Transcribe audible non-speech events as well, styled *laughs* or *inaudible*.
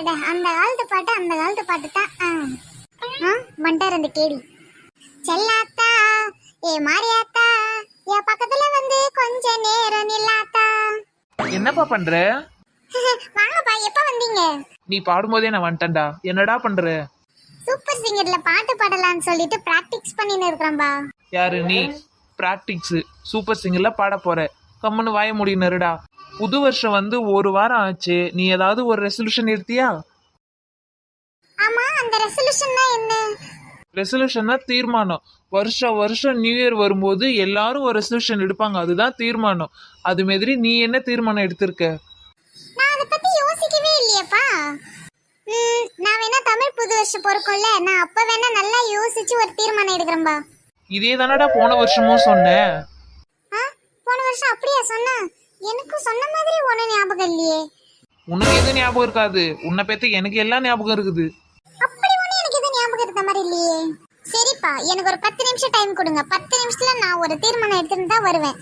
அட அந்த காலத்து பாட்டு அந்த காலத்து பாட்டு தான் ஆ வந்துட்டார் அந்த கேடி. செல்லாத்தா ஏ மாரியாத்தா என் பக்கத்துல வந்து கொஞ்ச நேரம் நில்லாத்தா. என்னப்பா பண்ற? *laughs* வாங்கப்பா எப்ப வந்தீங்க? நீ பாடும்போதே நான் வந்துட்டேன்டா. என்னடா பண்ற? சூப்பர் சிங்கர்ல பாட்டு பாடலாம்னு சொல்லிட்டு பிராக்டிஸ் பண்ணின்னு இருக்கிறேன்பா. யாரு நீ? பிராக்டிக்ஸ் சூப்பர் சிங்கர்ல பாட போற. கம்முன்னு வாய முடியும் நெருடா புது வருஷம் வந்து ஒரு வாரம் ஆச்சு. நீ ஏதாவது ஒரு ரெசல்யூஷன் எடுத்தியா? ஆமா அந்த ரெசல்யூஷன்னா என்ன? ரெசல்யூஷன்னா தீர்மானம். வருஷம் வருஷம் நியூ இயர் வரும்போது எல்லாரும் ஒரு ரெசல்யூஷன் எடுப்பாங்க. அதுதான் தீர்மானம். அது மாதிரி நீ என்ன தீர்மானம் எடுத்திருக்க? நான் அதை பத்தி யோசிக்கவே இல்லையேப்பா. நான் வேணா தமிழ் புது வருஷம் பொறுக்கும்ல. நான் அப்ப வேணா நல்லா யோசிச்சு ஒரு தீர்மானம் எடுக்கிறேன்பா. இதே தானடா போன வருஷமும் சொன்னேன் ஆ போன வருஷம் அப்படியா சொன்ன? எனக்கும் சொன்ன மாதிரி ஒன்றும் ஞாபகம் இல்லையே. உனக்கு எது ஞாபகம் இருக்காது. உன்னை பத்தி எனக்கு எல்லாம் ஞாபகம் இருக்குது. அப்படி ஒன்றும் எனக்கு எதுவும் ஞாபகம் இருந்த மாதிரி இல்லையே. சரிப்பா எனக்கு ஒரு பத்து நிமிஷம் டைம் கொடுங்க. பத்து நிமிஷத்துல நான் ஒரு தீர்மானம் எடுத்துட்டு தான் வருவேன்.